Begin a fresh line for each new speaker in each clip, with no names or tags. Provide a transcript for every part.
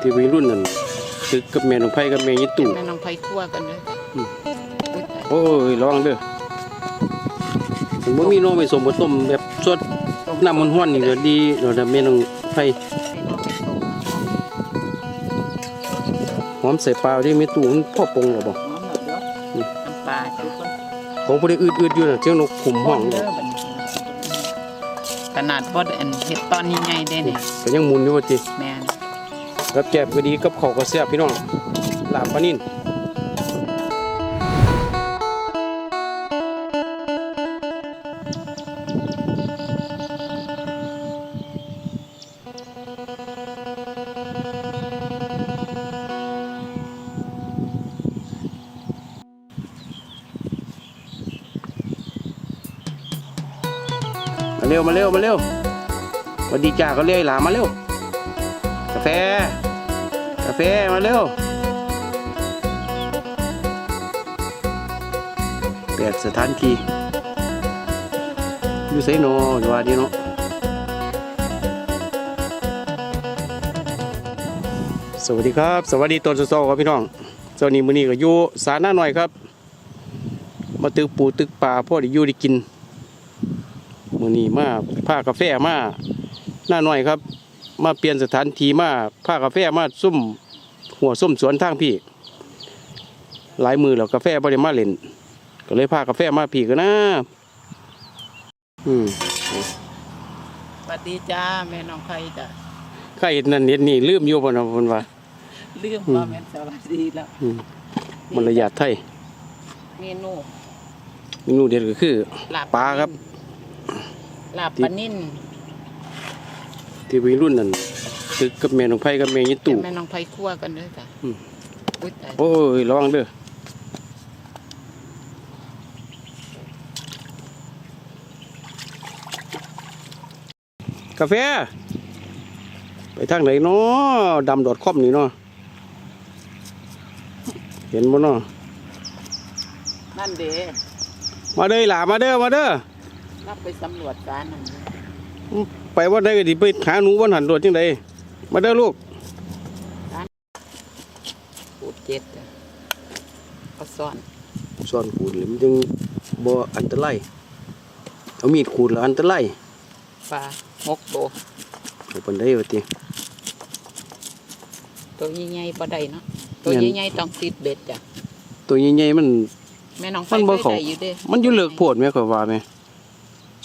ที่วัยรุ่นนั่นคือกับแม่น้องไผกับแม่ยี่ตู่
แม่น้องไผ่คั่วกันเลย
อืม
อุ๊ยตาย
โอ้ยระวังเด้อผมบ่มีน้องไม่สมบ่ต้มแบบสดน้ำมันห้อนนี่ก็ดีเนาะแต่แม่น้องไผ
ให้น้องไปส่ง
หอมใส่ปลาที่แม่ตู่มันพ่อปรุงหรอบ่
น้ำหน่อยเด้อน้ำปลาจ้ะ
ของผู้ใดอืดๆอยู่น่ะเจ้านกขุมห้อง
เด้อบัดนี้ขนาดบ่ได้อันเฮ็ดตอนนี้ไงได้เนี่ย
ก็ยังหมุนอยู่ว่าติ
แม่น
กับแกบก็ดีกับเขาวก็แซ่บพี่น้องลาบปลานิ่นมาเร็วมาเร็วมาเร็วสวัสดีจ้าก็เรียกหลามาเร็วกาแฟ กาแฟมาเร็วเปลี่ยนสถานที่อยู่ไสโนว่าดีเนาะสวัสดีครับ สวัสดีตนเช้ครับพี่น้องเจ้านี้มื้อนี้ก็อยู่สาหน้าหน่อยครับ มาตึกปูตึกปลาพ่อได้อยู่ได้กินมื้อนี้มาพากาแฟมาหน้าหน่อยครับ มาเปลี่ยนสถานที่มาผ้ากาแฟมาซุ่ม หัวส้มสวนทางพี่ หลายมือแล้วกาแฟบ่ได้มาเล่นก็เลยพากาแฟมาพี่กันนะอืม
สวัสดีจ้าแม่น้องไผ่จ้ะ
ข้าเห็นนั่นเห็นนี่ลืมอยู่บ่เนาะเพิ่นว่า
ลืม
อืม
ว่าแม่นสวัสดีแล้ว
อืมมารยาทไทย
เมนู
เมนูเด็ดก็คือ
ลาบ
ปลาครับ
ลาบปลานิ่น
ที่วัยรุ่นนั่น คือกับแม่น้องไผกับแม่ยี่ตู่
แม่น้องไผ่คั่วกันเลยจ้ะ
อืม
อุ๊ยตาย
โอ้ยระวังเด้อากาแฟ ไปทางไหนเนาะดำดอดคอมนี่เนาะเห็นบ่เนาะ
นั่นเด้
มาเด้อหล่ามาเด้อมาเด้อ
รับไปสำรวจการนั่นเด้
ไปว่าได้ก็ดิไปหาหนูวันหันรวดจังได มาเด้อลูก
ปูดเจ็ดจ้ะก็ซ่อน
ซ่อนขูดเลยมันจึงบ่อันตรายเอามีดขูดแล้วอันตราย
ปลาหกตัว
เอาปานใดว่าติ
ตัวใหญ่ๆบ่ได้เนาะตัว
แม่น
ใหญ่ๆต้องติดเบ็ดจ้ะ
ตัวใหญ่ๆมัน
แม่น้องไฟ
มันบ่
เคย
เข้า
ได้อยู่เด้
มันอยู่เลิกโพดแม่ก็ว่าแม่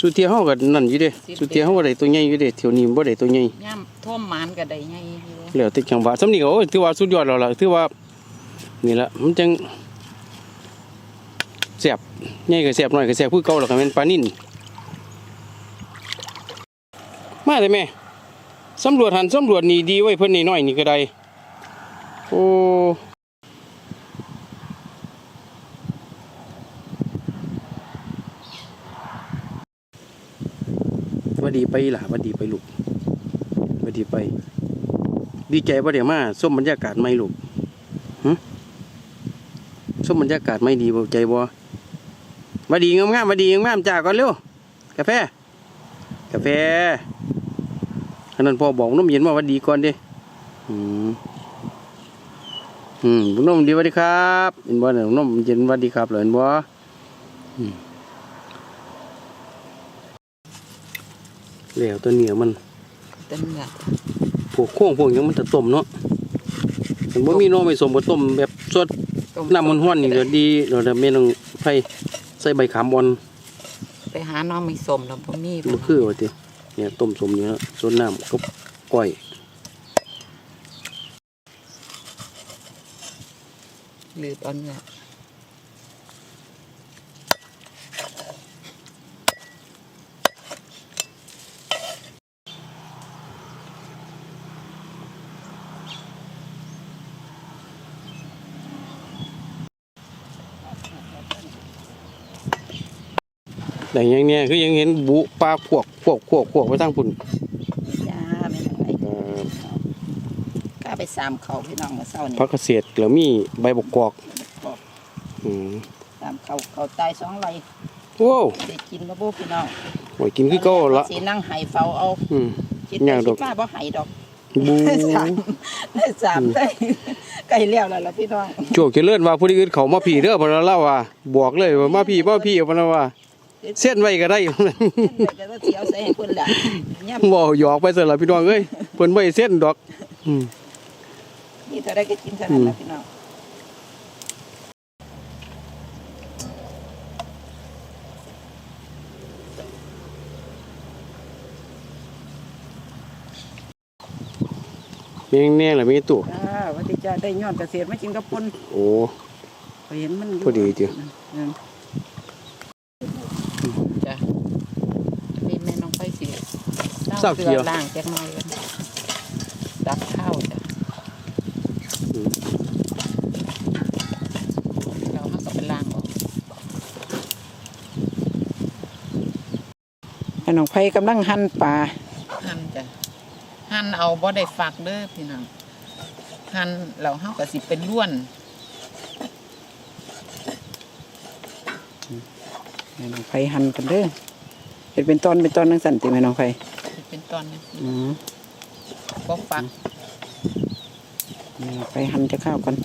สุเทียเฮาก็นั่นอยู่เด้
สิบ
สุเทียเฮาบ่ได้ตัวใหญ่อยู่เด้เที่ยวนี้บ่ได้ตัวใหญ่
ย่ำท่วมหมานก็ได้ใหญ่อยู่
แล้วแต่จังหวะสำนี้ก็โอ้ยถือว่าสุดยอดแล้วล่ะถือว่านี่ล่ะมันจังแซ่บใหญ่ก็แซ่บน้อยก็แซ่บคือเก่าแล้วก็แม่นปลานิ่นมาเลยแม่สำรวจหันสำรวจนี่ดีไว้เพิ่นนี่น้อยนี่ก็ได้โอ้ว่าดี ไปล่ะว่าดีไปลูกว่าดีไป ดีใจว่าเดี๋ยวมาส้มบรรยากาศไม่ลูกหึส้มบรรยากาศไม่ดีบ่ใจบ่มาดีงามๆมาดีงามๆจ้าก่อนเร็วกาแฟ กาแฟอันนั้นพ่อบอกน้มเย็นว่าวัดดีก่อนดิอืมอืมน้มดีวัดดีครับเห็นบ่เนี่ยน้มเย็นวัดดีครับเหรอเห็นบ่อืม แล้วตัวเหนียวมัน
เต็มเนื้อ
พวกโค้งพวกหยังมันจะต้มเนาะเห็นบ่มีน้องไม่สมบ่ต้มแบบสด
ต้ม
น้ำมันห้อนนี่ก็ดีเดี๋ยวเดี๋ยวแม่น้องไผใส่ใบขามอ่อน
ไปหาน้องไม่สมแล้วบ่มี
บ่คือว่าติเนี่ยต้มสมอยู่แล้วสดน้ำกับก้อย
หรือตอนเนื้อ
แต่อย่างเนี้ยคือยังเห็นบุปลาพวกพวกพวกพวกไปทางพุ่น
จ้าแม่น้องไผ่
เอ่อก
ล้าไปสามเขาพี่น้องเมื่อเช้านี่
ผักเกษตรแล้วมีใบบักกอกอืม
สามเขาเขาตายสองไร
โอ้
ได้กินบ่บ่พี่น้อง
โอ้ยกินคือเก่าละ
สินั่งไห้เฝ้าเอา
อืม
คิด
ย่างด
คิ
อก
ดว่าบ่ไห้ดอก
บู
สามได้สามได้ไก่แล้วแล้วล่ะพี่น้อง
โจกเจริญว่าผู้อื่นเขามาพี่เด้อพนเล่าว่าบอกเลยว่ามาพี่มาพี่พนว่า เส้นไว้ก็ได้
แต่ว่าเสียวใส่ให้เพิ่นล่ะย่ำ
บ่หยอกไปซะละพี่น้องเอ้ยเพิ่นบ่ให้เส้นดอกอืม
นี่เท่าไรก็กินเท่านั้นล่ะพี่น้อง
มีแน่ล่ะมีตู้
อ่าว่าที่จะได้ยอดเกษตรมากินกับปน
โอ้
ข้อยเห็นมันยู่
พอดีจ้ะ
อืม
จ้ะนี่แม่น้องไปสิ
เศร้าเขียว
ล่างจักหน่อยกันดับข้าวจ้ะเรามันก็เป็นล่างออก
ให้น้องไผกำลังหั่นปลา
หั่นจ้ะหั่นเอาบ่ได้ฝักเด้อพี่น้องหั่นแล้วเฮาก็สิเป็นล้วน
ให้น้องไผหั่นกันเด้อเป็นเป็นตอนเป็นตอนจังซั่นติแม่น้องไผ
สิเป็น ตอนนี้
อืม
บ่ฝัก
แม่น้องไผหั่นจะข้าวก่อน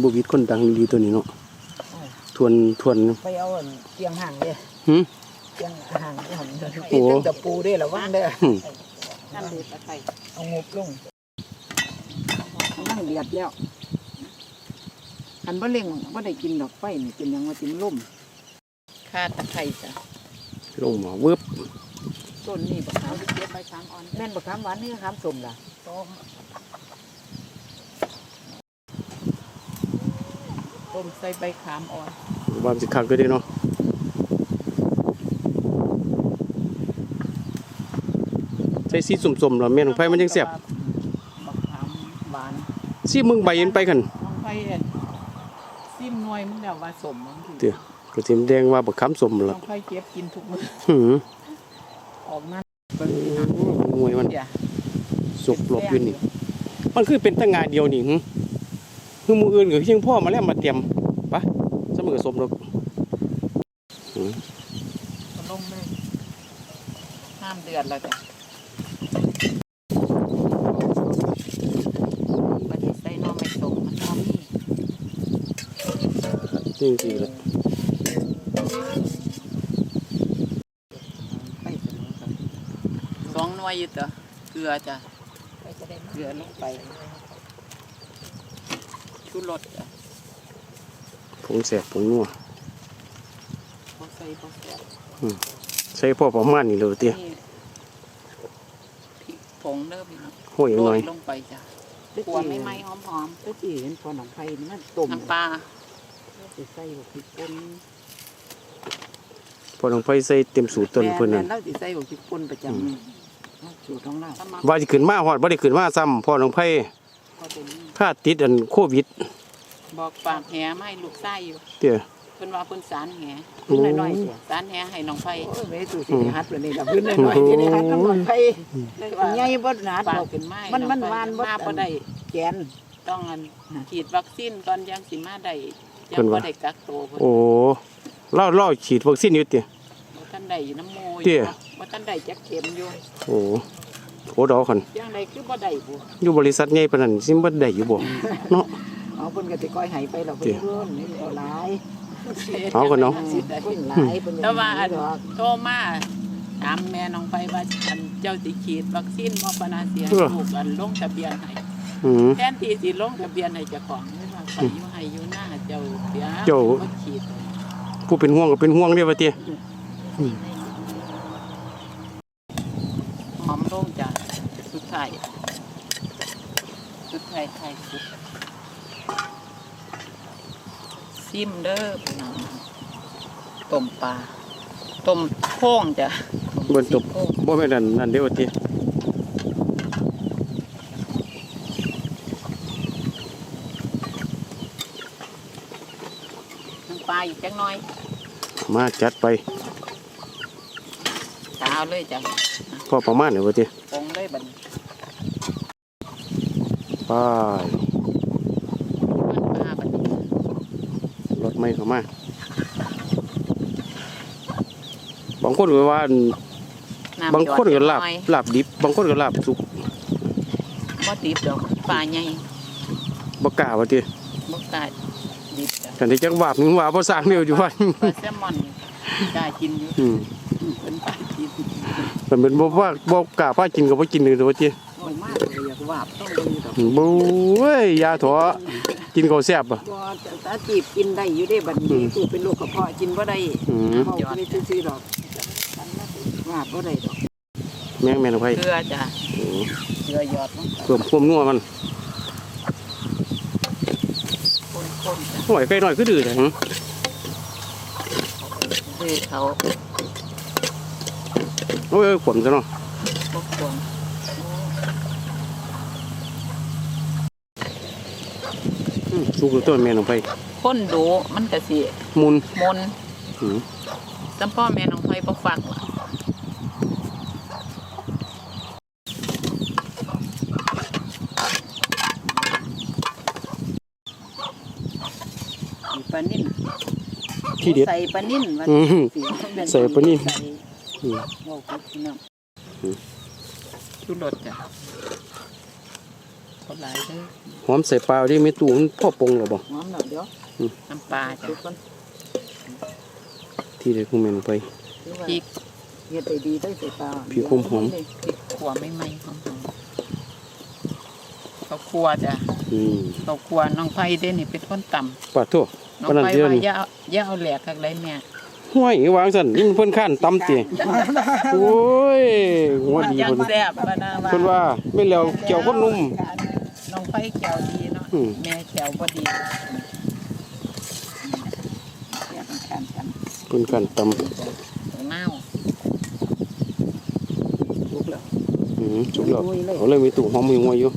บ่วิดคนดังดีตัวนี้เนาะทวนทวน
ไปเอาอันเกียงห่างเด้อ
หึ
เกียงห่างเด้อหั่น
โอ้
ติดตะปูเด้อระวังเด้อ
หึ
นั่นเดือดตะไคร้เอางบลงนั่งเดือดแล้วคันบ่เล่งบ่ได้กินดอกไฟนี่เป็นหยังว่าสิมันล่ม
ค่าตะไคร้จ้ะ
ลงหมอวึบ
ต้นนี่บักขามเก็บใบขามอ่อนแม่นบักขามหวานนี่ขามสมล่ะ
ต้มต้มใส่ใบขามอ่อน
ว่ามันสิคักก็ได้เนาะใส่สีส้มๆแล้วแม่นของไผมันจังแซ่บ
บักขามหวาน
สิมึงใบมันไปกัน
น้องไฟเอ็นซิมหน่วยมึงแล้วว่าสมบางที
เดี๋ย วก็สิแดงว่าบักคำสม
น้
ล่
องไฟเก็บกินทุกมื้อ
หือ
ออกมา
มวยมัน
อย่า
สุกหลบอยู่นี่ มันคือเป็นตั้งงานเดียวนี่หึคือหมืออื่นก็เพียงพ่อมาแล้วมาเตรียมปะสมือสมดอก
ก็ลงเลยห้ามเดือดแล้วจ้ะบัดนี้ใส่หน้อไม่สมมันหอมนี่
จริงๆเลย
ไปเสมอกัน
ส องหน่วยอยู่จ้ะเกลือจ้ะ
ไปจะได้
เกลือลงไปชูรสจ้ะ
ผงแสบผงนัว
บ่ใส่บ่แซ่บ
ใช้พ่อประมาณนี้เลยเตี้ย
นี่พริกผงเด้อพี่น้อง
ห้อยอีกหน่อย
โรลงไปจ้ะขัวไม่ไหม้หอม
ตะกี้เห็นพอหนองไผ่นี่มันต้ม
ๆน้ำปลา
สิใส่บักพริกป่น
พอลงไปใส่เต็มสูตรต้นเพิ่นนั่น
แม่เราสิใส่บักพริกป่นประจำเอา สูตรของเรา
ถ้ามา
ว่าสิขึ้นมาฮอดบ่ได้ขึ้นมาซ้ำพ่อลงไป
ก็เป็น
ถ้าติดอันโควิด
บอกฝากแหมาให้ลูกไส้อยู่
เตี้ย
เพิ่นว่าเพิ่นสารแห
พื้นน้อยๆเสีย
สารแหให้น้องไฟ
โอ้ยแม่สูสิได้หัดเลยนี่ล่ะพื้นน้อยๆสิได้หัดน้ำหนองไผ่
เลยว่า
ใหญ่บ่หนาด
ฝา
ด
ก
อก
เป็นไม้
มันมัน
องไฟ
หวานบ่
มาบ่ได้
แกน
ต้องอันฉีดวัคซีนก่อนยังสิมาได้ยั
เพิ่
ง
น
บ่
ว่า
ได้กักตัวเพิ่น
โอ้เล่าเล่าฉีดวัคซีนอยู่เตี้ย
บ่ทันได้น้ำโมอ
เตี้
ยู่
ย
บ่ทันได้จักเข็มอยู่
โอ้โอ้ดอกคัน
ยังไดคือบ่ได้บ่
อยู่บริษัทใหญ่ปานนั้นสิบ่ได้อยู่บ่เนาะ
เอาเพิ่นก็สิก้อยให้ไปแล้ว
เตี้
เพิ่
ย
นนี่เอาหลาย
เอาก่อนเนาะ
สิได้
เพิ่นหลายเพิ่น
แต่ว่าอัน
ดอก
โทรมาถามแม่น้องไปว่าอันเจ้าสิฉีดวัคซีนบ่ปะนาเสีย
เออ
ลูกอันลงทะเบียนให้
อืม
แทนที่สิลงทะเบียนให้เจ้าของไม่ว่าไปอยู่ให้อยู่หน้าเจ้าเสีย
เจ้า
บ่ฉีด
ผู้เป็นห่วงก็เป็นห่วงเด้อว่าเตี้ย
หอมลงจ้ะสุดท้ายสุดท้ายไทยสุด ซิมเด้อพี่น้องต้มปลาต้มโค้งจ้ะ
บนตบ
โค้ง
บ่แม่นนั่นนั่นเด้อว่าเตี้ย
น้ำปลาอีกจักหน่อย
มาจัดไป
ตาเอาเลยจ้ะ
พอประมาณนี่ว่าเตี้ย
ปรุงเลยบัดนี้
ไป
มันปลาบัดนี้
รถ ไม่เข้ามาบางคนก็ว่าอั่น
น้ำ
บางคนก็ลาบ
หอย
ลาบดิบบางคนก็ลาบสุก
บ่ดิบดอกปลาใหญ่
บ่กล้าว่าติ
บ่กล้าดิบจ้ะ
กันได้จักวาบหนึงว่าบ่สร้างเดียวอยู่ว่า
ปลาแซลมอนกล้ากินอยู่
อืม
เป็นปลากิน
มันเป็นบ่ว่าบ่กล้าพากินก็บ่กินเลยว่าติา
กว่าบต้องดูดอก
บูเว้ยยาถอกินข้าวแซ่บอะ
ตัวตาจีบกินได้อยู่ได้บัด
อื
นี้
ม
คือเป็นโรคกระเพาะกินบ่ได้
อืม
เขาไม่ได้ซื้อๆดอกว่าบ่ได้ดอก
แม่งแม่นเอาไป
เกลือจ้ะ
อืม
เกลือหยอดลงไป
เพิ่มความนัวมัน
คนๆจ้ะ
หน่อยไก่หน่อยคือดื้อจัง
คือเขา
โอ้ยขมซะเนาะ
พวกคว ร
อืมสุกตัวแม่นเอาไป
คนดูมันก็สิ
มุน
มน
อืม
จำพ่อแม่น้องไฟบ่ฟังล่ะ
ปลานิ่น
ที่เด็ด
ใส่ปลานิ่นว่า
อืม
สิเป็น
ใส่ปลานิ่น
ใส่
อืม
โอ้โหพี่น้อง
ชูรสจ้ะ เขาหลายเด้อ
หอมใส่ปลาดิไม่ตู้มันพ่อปรุงหรอบ่
หอมหน่อยเดี๋ยว
น้ำปลาจ้ะ
ทุกคน
ที่เด็ดของแม่นเอาไป
ถือว่า
พริก
เฮ็ดได้ดีได้ใส่ปลา
พริกหอม
พริกขัวไม่ไหมหอมๆเขาครัวจ้ะ
อืม
เขาครัวน้องไฟเด้นี่เป็นคนต่ำ
ปลาทั่ว
น้อง
ปานนั้น
ไฟ
เดี๋ยว
ว่า
นี้
อย่าเอาอย่าเอาแหลกกักไรแม่
ห้วยวางสั่นนี่มันเพิ่นข้านตำติโอ้ยหัวดี
ยัง
เพิ่น
แซ่บปะนะว่า
เพิ่นว่าไม่แล้วเกี่ยวคนนุ่ม
น้องไฟแขวดีเนาะ
อืม
แม่แขวบ่ดี
แยกกันกัน
เพิ่นข้านตำ
เน่า
ทุกแล้ว
อืมสุกแล้วเอาเลยมีตู้หอมห่วยๆอยู่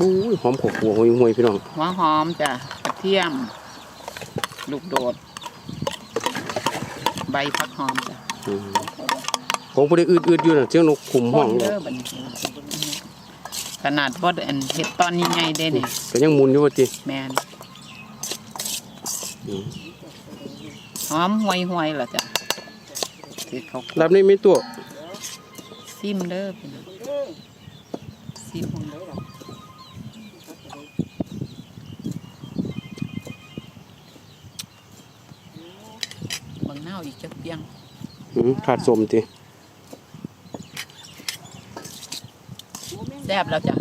บู้ยหอมขบหัวห่วยๆพี่น้อง
หัวหอมจ้ะกระเทียม ลูกโดด ใบผักหอมจ้ะ
อืมของผู้ใดอืดๆอยู่น่ะเจ้านกขุมห้อง
เด้อบัดนี้ ขนาดบ่ได้อันเฮ็ดตอนใหญ่ๆเด้นี่
ก็ยังหมุนอยู่ว่าติ
แม่น
อืม
หอมห่วยๆล่ะจ้ะคือเขา
รับนี่มีตัว
ซิมเด้อพี่น้องซิมบางเน่าอีกจักเปียง
อืมขาดสมติ
บ่ลงจา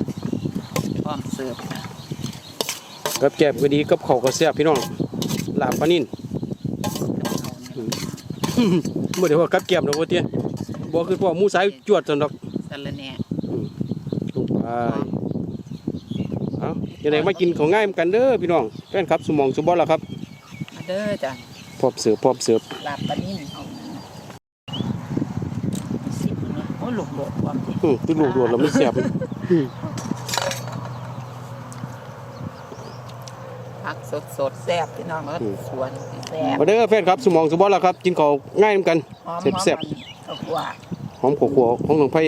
นพร้อมเสิร์ฟจ้ะ
กับแกบก็ดีกับข้าวก็แซ่บพี่น้องลาบปลานิ่นบ่ได้ว่ากับแกบดอกว่าติบ่คือพ่อหมูสายจวดซั่นดอก
สะระแหน่
ลงไปเอาจังไดมากินของง่ายเหมือนกันเด้อพี่น้องแฟนครับสมองสุบ่ล่ะครับ
มา เด้อจ้ะ
พร้อมเสิร์ฟพร้อมเสิร์ฟ
ลาบปลานิ่นเอาซิมอันนี้โอ้ลูกโดดความจริง
อือตึลูกโดดแล้วมันแซ่บ
ผักสดสดๆแซ่บพี่น้องเอ้ยสวนแซ่บ
มาเด้อแฟนครับสมองสุบ่ล่ะครับ กินข้าวง่ายเหมือนกัน
หอม
แซ่บ
ข้าวคั่ว
หอมขัวๆของหลวงไผ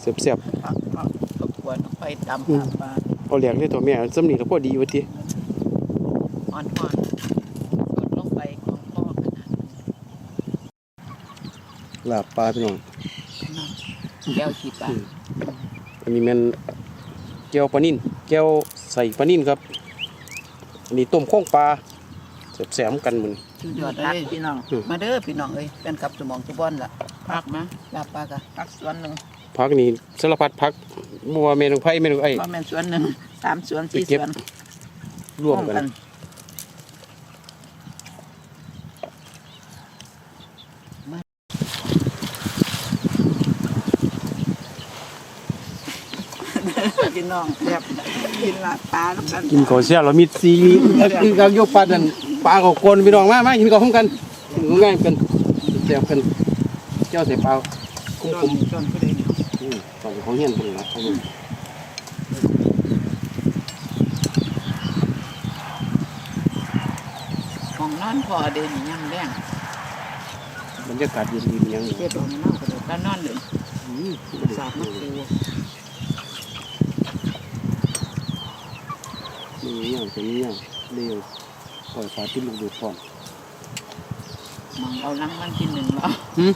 แซ่บ
ผักผักข้าวคั่วน้องไปตำ
อืม
ตำปลา
ๆเอาแหลกเลยตัวแม่สำนีก็พอดีว่าติ
อ่อนๆสดลงไปของพ่อขนาด
ลาบปลาพี่น้อง
น้องแก้วขีปลา
อันนี้แม่นแก้วปลานิ่นแก้วใส่ปลานิ่นครับอันนี้ต้มโค้งปลาแซ่บๆกันมื้อนี้
สุดยอดเล
พัก
ย
พี่น้อง
มาเด้อพี่น้องเอ้ยเป็นกับสมองจุบอนล่ะพักนะลาบปลากะพักสวนหนึ่ง
ผักนี่สารพัดผักบ่ว่าแม่นของไผแม่นของไอ้
ว่าแม่นสวนหนึ่งสามสวนสี่
ไปเก็
ส
บ
วน
รวมกัน
พี่ น้องแบบกินละปลาแล้วกัน
กินข้าวเสียเรามีซีคือการยกปลาดันปลาของคนพี่น้องมามากินข้าวพร้อมกันกินข้าวง่ายกันแซ่บกันเจ้าใส่ปลาคุ้ม
ต้
คุ้
น
ม
ต้นผู้ใดเนี่ย
อืมตอนเขาเฮียนเพิ่นละเขาดู
มองนอนพอเดินยังแรง
บรรยากาศเย็นๆยัง
เฮ็ดเอาเนาะก็ได้
แล้วนอนเลย
อืม
สาบมาปู
บ นี่อย่างเป็นอย่างเร็วปล่อยปลาที่ลูกดูดพร้อม
มองเอาลังมันกินหนึ่งแล้ว
หืม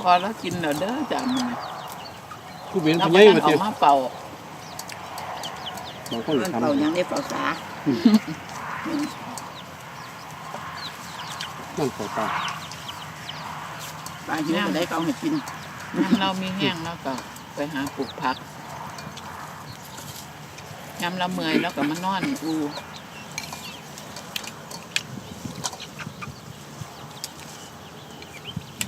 พอแล้วกินแล้วเด้อจ้ะมึง
ผู้เป็น
เรา
ผู้
ไป
ใหญ่
นั่
มาง
ออ
เจ็
กมาเป่า
บางคน
มัน
ทำ
เป่ายังได้เป่าสา
นั่งปล่อยปลา
ปลาหิวก็ได้เขาให้กิน
น้ำเรามีแห้งแล้วก็ไปหาปลูกผักยำเราเมื่อยแล้วก็มานอนอู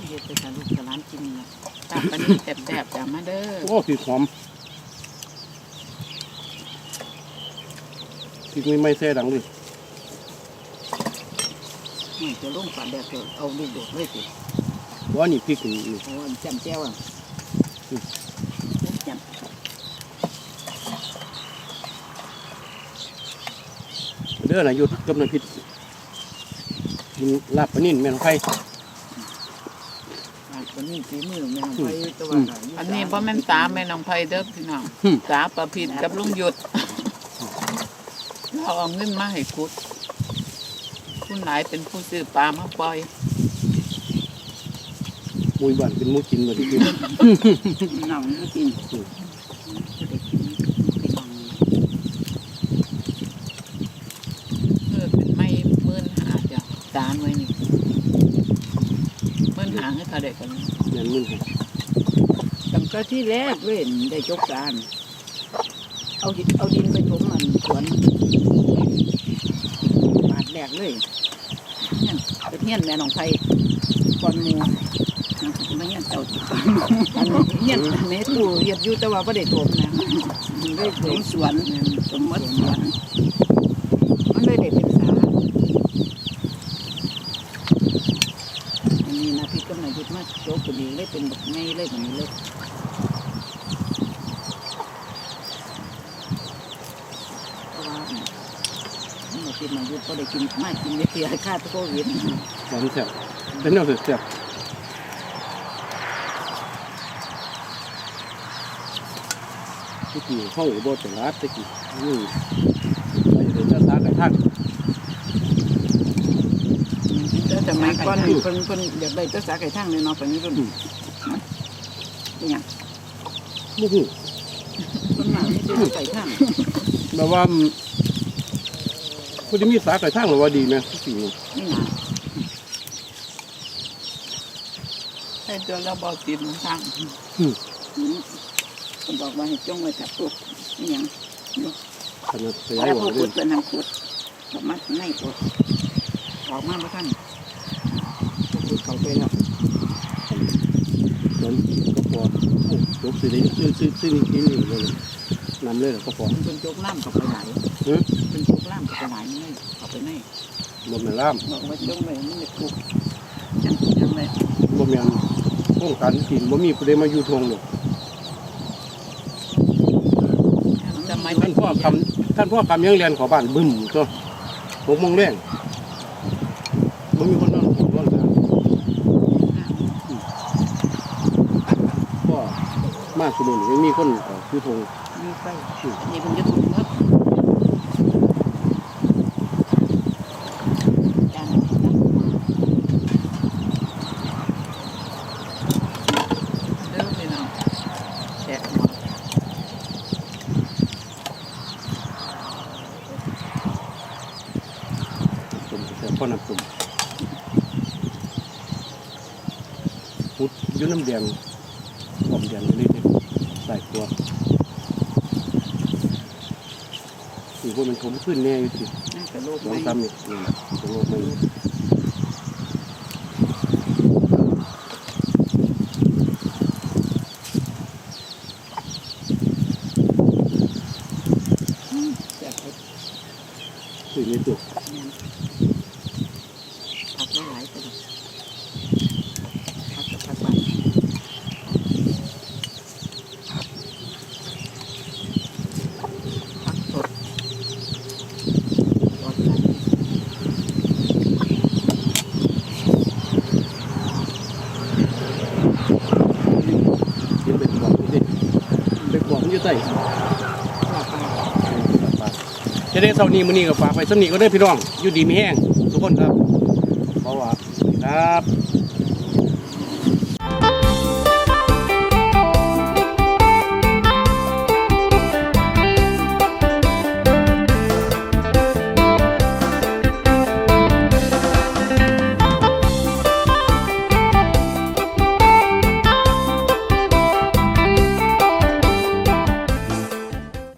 เฮ็ดไปทานลูกกับร้านกินนะตามปานนี้แสบๆจ้ะมาเด้อ
โอ้สีหอมพริกไม่ไม่แซ่ดังเลย
นี่จะลงปลาแดกก็เอาลูกโดดเลยสิ
ว่านี่พริกนี่นี่
โอ้จำแจ้วอะจ
เด้อนะหยุดกับน้ำพริกกินลาบปลานิ่นแม่นไข่ำ
วันนี้ฝีมือแม่ไปตัว
อันนี้บ่แม่นตาแม่น้องไผเด้อพี่น้อง
หึ
ตาประพิดกับลุงหยุดเราเอาเงินมาให้คุดคุณหลายเป็นผู้ซื้อปลามาปล่อย
มุยบ้านเป็นหมูกินมาดิกิน
น้องไม่กินจะได้กินกินน้อง
เออเป็นไม้หมื่นหาจ้ะจานไว้นี่หมื่นหาให้เขาได้กัน
แม่นมึนค่ะ
จำก็ที่แรกเว้นได้จกการ เอาดินเอาดินไปถมมันสวนบาดแรกเลยเนี่ยไปเฮียนแม่น้องไผ่ก่อนหมู มาเฮียนเจ้าที่ก่อนอันนี้เฮียนอันนี้ผู้เฮ็ดอยู่แต่ว่าบ่ได้ถมนะมันได้ถมสวนสมมติสวนมันเลยได้เป็นสาอันนี้นะพี่กำลังยุดมาโจกดีเลยเป็นแบบไงเลยแบบนี้เลยมากินมายุดก็ได้กินมากกินไม่เพียค่าโควิด
หวานแซ่บเป็นแนวแซ่บ ตะกี้ห้องบ่ตลาดตะกี้นี่ไปเดินตาไก่ทาง
แต่สมัยก่อนนี่เพิ่นเพิ่นอยากได้ตัวสาไก่ทางเลยเนาะปานนี้รุ่นนี่หยัง
บ่ฮู้
เพิ่นมาไม่ได้ไก่ทาง
แบบว่าผู้ที่มีสาไก่ทางหรือว่าดีไหมตะกี้
นี่หยัง
ให้ตัวเราบอกติดทาง
เพิ่นบอกว่าให้จงไว้กับพวกนี่หยัง
ขนาดขยา
แล้
ยวห
พ
วา
วนก
เล
ขุ
ย
ดเป็นทางขุดสามารถในขุดออกมาบ่ทันพวกขุดเขาไปแล้ว
เหมือนก็พอโอ้ยกซื้อได้ซื้อซื้อซื้อนี่กินนี่เลยนำเลยเหรอก็พอ
มันเป็นโจกล่ามเข้าไปไหน
เฮ้ย
เป็นโจกล่ามเข้าไปไหนนี่เข้าไปใน
บ่แม่นล่าม
บอกว่าจงไว้มันไม่ถูกจังจังเลย
บ่แม่นโครงการกินบ่มีผู้ใดมาอยู่ทวงหรอก
สมัย
ท่านพ่อคำท่านพ่อคำยังเรียนขอบ้านบึ้มตัวหกโมงแรงมันมีคนนอนผมนอนกันพ่อมาสมุนยังมีคนเอ่ออยู่ทง
มีไฟนี่มันจะถูกครับาน
เด้อพี่น้องแฉะหมด
ผมแต่พ่อน้ำผมพุดอยุ่น้ำแดงหอมแดงนิดนึงใส่ตัว อีกคนมันถมขึ้นแน่อยู่สิ
น่าจะโลก
ลอง
ไม่
ตำอีกนี่จะโลกไม่
แซ่บเผ็ด
คือในตัว
แม่นผักหลายๆตัวผักกับผักหวานผักสดปลอดสารพิษ
อยู่ ใต้จะได้เท่านี้มื้อนี้ก็ฝากไว้สำนี้ก็ได้พี่น้อง อยู่ดีมีแห้งทุกคนครับเพราะว่าครับ